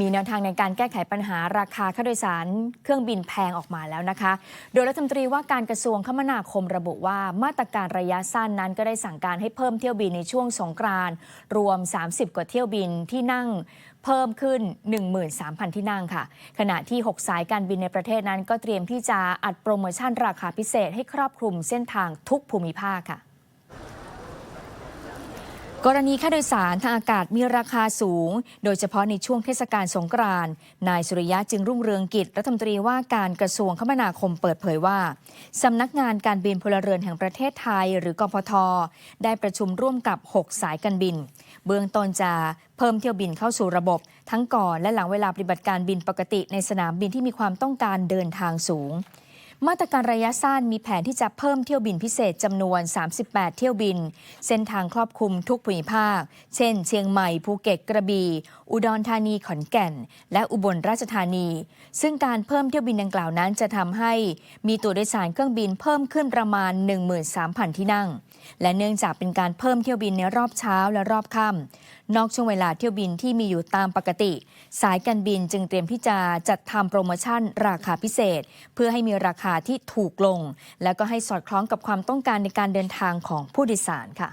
มีแนวทางในการแก้ไขปัญหาราคาค่าโดยสารเครื่องบินแพงออกมาแล้วนะคะ โดยรัฐมนตรีว่าการกระทรวงคมนาคมระบุว่ามาตรการระยะสั้นนั้นก็ได้สั่งการให้เพิ่มเที่ยวบินในช่วงสงกรานต์รวม 30 กว่าเที่ยวบินที่นั่งเพิ่มขึ้น 13,000 ที่นั่งค่ะ ขณะที่ 6 สายการบินในประเทศนั้นก็เตรียมที่จะอัดโปรโมชั่นราคาพิเศษให้ครอบคลุมเส้นทางทุกภูมิภาคค่ะ กรณีค่าโดยสารทางอากาศมีราคาสูง โดยเฉพาะในช่วงเทศกาลสงกรานต์นายสุริยะจึงรุ่งเรืองกิจรัฐมนตรีว่าการกระทรวงคมนาคมเปิดเผยว่าสำนักงานการบินพลเรือนแห่งประเทศไทย หรือกพท ได้ประชุมร่วมกับ 6 สายการบิน เบื้องต้นจะเพิ่มเที่ยวบินเข้าสู่ระบบ ทั้งก่อนและหลังเวลาปฏิบัติการบินปกติในสนามบินที่มีความต้องการเดินทางสูง มาตรการระยะสั้นมีแผนที่จะเพิ่มเที่ยวบินพิเศษจำนวน 38 เที่ยวบิน เส้นทางครอบคลุมทุกภูมิภาค เช่น เชียงใหม่ ภูเก็ต กระบี่ อุดรธานี ขอนแก่น และอุบลราชธานี ซึ่งการเพิ่มเที่ยวบินดังกล่าวนั้นจะทำให้มีตัวโดยสารเครื่องบินเพิ่มขึ้นประมาณ 13,000 ที่นั่ง และเนื่องจากเป็นการเพิ่มเที่ยวบินในรอบเช้าและรอบค่ำนอกช่วงเวลาเที่ยวบินที่มีอยู่ตามปกติ สายการบินจึงเตรียมที่จะจัดทำโปรโมชั่นราคาพิเศษ เพื่อให้มีราคาที่ถูกลง และก็ให้สอดคล้องกับความต้องการในการเดินทางของผู้โดยสารค่ะ